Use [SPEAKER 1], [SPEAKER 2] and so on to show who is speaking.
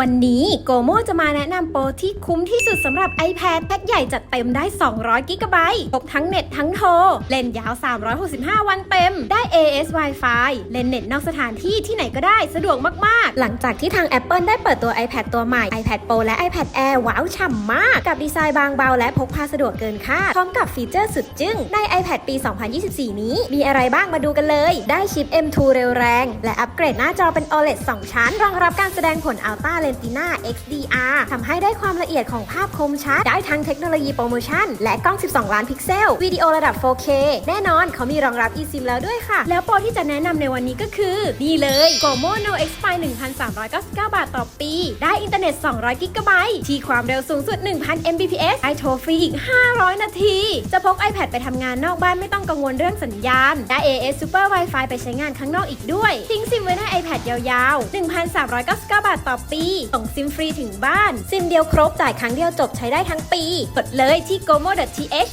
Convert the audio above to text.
[SPEAKER 1] วันนี้โกโมจะมาแนะนำโปรที่คุ้มที่สุดสำหรับ iPad แพ็คใหญ่จัดเต็มได้ 200 กิกะไบต์ครบทั้งเน็ตทั้งโทร เล่นยาว 365 วันเต็ม ได้ AS Wi-Fi เล่นเน็ตนอกสถานที่ที่ไหนก็ได้สะดวกมาก ๆ หลังจากที่ทาง Apple ได้เปิดตัว iPad ตัวใหม่ iPad Pro และ iPad Air ว้าวฉ่ำมาก กับดีไซน์บางเบาและพกพาสะดวกเกินคาดพร้อมกับฟีเจอร์สุดจึ้งใน iPad ปี 2024 นี้ มีอะไรบ้างมาดูกันเลย ได้ชิป M2 เร็วแรง และอัปเกรดหน้าจอเป็น OLED 2 ชั้น รองรับการแสดงผล Ultra Retina XDR ทำให้ได้ความละเอียดของภาพคมชัด ได้ทั้งเทคโนโลยีโปรโมชั่น และกล้อง 12 ล้านพิกเซล วิดีโอระดับ 4K แน่นอนเขามีรองรับ eSIM แล้วด้วยค่ะ แล้วโปรที่จะแนะนำในวันนี้ก็คือ นี่เลย Gomo No X p i 1,399 บาทต่อปี ได้อินเทอร์เน็ต 200 กิกะไบต์ที่ความเร็วสูงสุด 1,000 Mbps ได้โทรฟรีอีก 500 นาที จะพก iPad ไปทำงานนอกบ้านไม่ต้องกังวลเรื่องสัญญาณ ได้ AS Super Wi-Fi ไปใช้งานข้างนอกอีกด้วย ทิ้งซิมไว้ใน iPad ยาวๆ 1,399 บาทต่อปีส่งซิมฟรีถึงบ้าน ซิมเดียวครบจ่ายครั้งเดียวจบใช้ได้ทั้งปีกดเลยที่ gomo.th